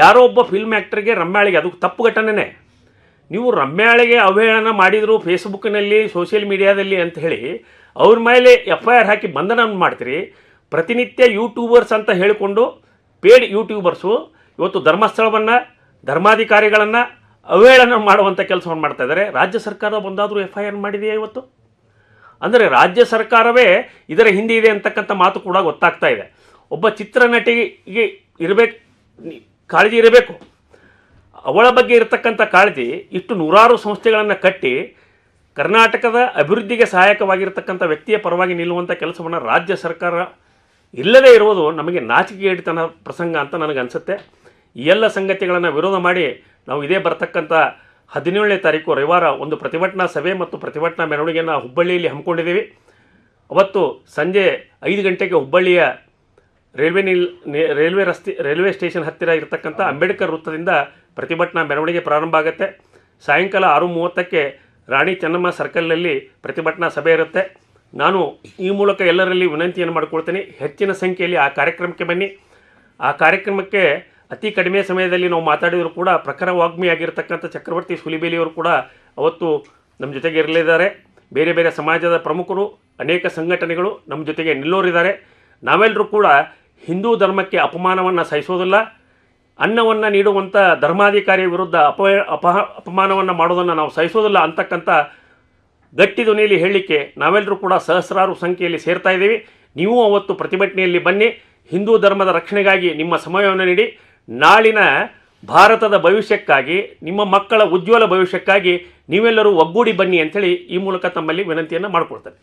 ಯಾರೋ ಒಬ್ಬ ಫಿಲ್ಮ್ ಆ್ಯಕ್ಟ್ರಿಗೆ ರಮ್ಯಾಳಿಗೆ, ಅದು ತಪ್ಪು ಘಟನೆನೇ. ನೀವು ರಮ್ಯಾಳಿಗೆ ಅವಹೇಳನ ಮಾಡಿದರು ಫೇಸ್ಬುಕ್ನಲ್ಲಿ ಸೋಷಿಯಲ್ ಮೀಡಿಯಾದಲ್ಲಿ ಅಂತ ಹೇಳಿ, ಅವ್ರ ಮೇಲೆ ಎಫ್ ಐ ಆರ್ ಹಾಕಿ ಬಂಧನ ಮಾಡ್ತೀರಿ. ಪ್ರತಿನಿತ್ಯ ಯೂಟ್ಯೂಬರ್ಸ್ ಅಂತ ಹೇಳಿಕೊಂಡು ಪೇಡ್ ಯೂಟ್ಯೂಬರ್ಸು ಇವತ್ತು ಧರ್ಮಸ್ಥಳವನ್ನು, ಧರ್ಮಾಧಿಕಾರಿಗಳನ್ನು ಅವಹೇಳನ ಮಾಡುವಂಥ ಕೆಲಸವನ್ನು ಮಾಡ್ತಾ ಇದ್ದಾರೆ. ರಾಜ್ಯ ಸರ್ಕಾರ ಬಂದಾದರೂ ಎಫ್ ಐ ಆರ್ ಮಾಡಿದೆಯಾ ಇವತ್ತು? ಅಂದರೆ ರಾಜ್ಯ ಸರ್ಕಾರವೇ ಇದರ ಹಿಂದೆ ಇದೆ ಅಂತಕ್ಕಂಥ ಮಾತು ಕೂಡ ಗೊತ್ತಾಗ್ತಾ ಇದೆ. ಒಬ್ಬ ಚಿತ್ರನಟಿಗೆ ಇರಬೇಕು ಕಾಳಜಿ ಇರಬೇಕು. ಅವಳ ಬಗ್ಗೆ ಇರತಕ್ಕಂಥ ಕಾಳಜಿ ಇಷ್ಟು ನೂರಾರು ಸಂಸ್ಥೆಗಳನ್ನು ಕಟ್ಟಿ ಕರ್ನಾಟಕದ ಅಭಿವೃದ್ಧಿಗೆ ಸಹಾಯಕವಾಗಿರ್ತಕ್ಕಂಥ ವ್ಯಕ್ತಿಯ ಪರವಾಗಿ ನಿಲ್ಲುವಂಥ ಕೆಲಸವನ್ನು ರಾಜ್ಯ ಸರ್ಕಾರ ಇಲ್ಲದೇ ಇರುವುದು ನಮಗೆ ನಾಚಿಕೆಗೇಡಿತನ ಪ್ರಸಂಗ ಅಂತ ನನಗನ್ಸುತ್ತೆ ಈ ಎಲ್ಲ ಸಂಗತಿಗಳನ್ನು ವಿರೋಧ ಮಾಡಿ ನಾವು ಇದೇ ಬರತಕ್ಕಂಥ ಹದಿನೇಳನೇ ತಾರೀಕು ರವಿವಾರ ಒಂದು ಪ್ರತಿಭಟನಾ ಸಭೆ ಮತ್ತು ಪ್ರತಿಭಟನಾ ಮೆರವಣಿಗೆಯನ್ನು ಹುಬ್ಬಳ್ಳಿಯಲ್ಲಿ ಹಮ್ಮಿಕೊಂಡಿದ್ದೀವಿ. ಅವತ್ತು ಸಂಜೆ ಐದು ಗಂಟೆಗೆ ಹುಬ್ಬಳ್ಳಿಯ ರೈಲ್ವೆ ನಿಲ್ ರೈಲ್ವೆ ರಸ್ತೆ, ರೈಲ್ವೆ ಸ್ಟೇಷನ್ ಹತ್ತಿರ ಇರತಕ್ಕಂಥ ಅಂಬೇಡ್ಕರ್ ವೃತ್ತದಿಂದ ಪ್ರತಿಭಟನಾ ಮೆರವಣಿಗೆ ಪ್ರಾರಂಭ ಆಗುತ್ತೆ. ಸಾಯಂಕಾಲ ಆರು ಮೂವತ್ತಕ್ಕೆ ರಾಣಿ ಚೆನ್ನಮ್ಮ ಸರ್ಕಲ್ನಲ್ಲಿ ಪ್ರತಿಭಟನಾ ಸಭೆ ಇರುತ್ತೆ. ನಾನು ಈ ಮೂಲಕ ಎಲ್ಲರಲ್ಲಿ ವಿನಂತಿಯನ್ನು ಮಾಡಿಕೊಳ್ತೀನಿ, ಹೆಚ್ಚಿನ ಸಂಖ್ಯೆಯಲ್ಲಿ ಆ ಕಾರ್ಯಕ್ರಮಕ್ಕೆ ಬನ್ನಿ. ಆ ಕಾರ್ಯಕ್ರಮಕ್ಕೆ ಅತಿ ಕಡಿಮೆ ಸಮಯದಲ್ಲಿ ನಾವು ಮಾತಾಡಿದರೂ ಕೂಡ ಪ್ರಖರ ವಾಗ್ಮಿಯಾಗಿರ್ತಕ್ಕಂಥ ಚಕ್ರವರ್ತಿ ಸುಲಿಬೇಲಿಯವರು ಕೂಡ ಅವತ್ತು ನಮ್ಮ ಜೊತೆಗೆ ಇರಲಿದ್ದಾರೆ. ಬೇರೆ ಬೇರೆ ಸಮಾಜದ ಪ್ರಮುಖರು, ಅನೇಕ ಸಂಘಟನೆಗಳು ನಮ್ಮ ಜೊತೆಗೆ ನಿಲ್ಲೋರಿದ್ದಾರೆ. ನಾವೆಲ್ಲರೂ ಕೂಡ ಹಿಂದೂ ಧರ್ಮಕ್ಕೆ ಅಪಮಾನವನ್ನು ಸಹಿಸೋದಿಲ್ಲ, ಅನ್ನವನ್ನು ನೀಡುವಂಥ ಧರ್ಮಾಧಿಕಾರಿಯ ವಿರುದ್ಧ ಅಪ ಅಪ ಅಪಮಾನವನ್ನು ಮಾಡೋದನ್ನು ನಾವು ಸಹಿಸೋದಿಲ್ಲ ಅಂತಕ್ಕಂಥ ಗಟ್ಟಿ ಧ್ವನಿಯಲ್ಲಿ ಹೇಳಲಿಕ್ಕೆ ನಾವೆಲ್ಲರೂ ಕೂಡ ಸಹಸ್ರಾರು ಸಂಖ್ಯೆಯಲ್ಲಿ ಸೇರ್ತಾ ಇದ್ದೀವಿ. ನೀವು ಅವತ್ತು ಪ್ರತಿಭಟನೆಯಲ್ಲಿ ಬನ್ನಿ, ಹಿಂದೂ ಧರ್ಮದ ರಕ್ಷಣೆಗಾಗಿ ನಿಮ್ಮ ಸಮಯವನ್ನು ನೀಡಿ, ನಾಳಿನ ಭಾರತದ ಭವಿಷ್ಯಕ್ಕಾಗಿ, ನಿಮ್ಮ ಮಕ್ಕಳ ಉಜ್ವಲ ಭವಿಷ್ಯಕ್ಕಾಗಿ ನೀವೆಲ್ಲರೂ ಒಗ್ಗೂಡಿ ಬನ್ನಿ ಅಂಥೇಳಿ ಈ ಮೂಲಕ ತಮ್ಮಲ್ಲಿ ವಿನಂತಿಯನ್ನು ಮಾಡಿಕೊಳ್ತೇನೆ.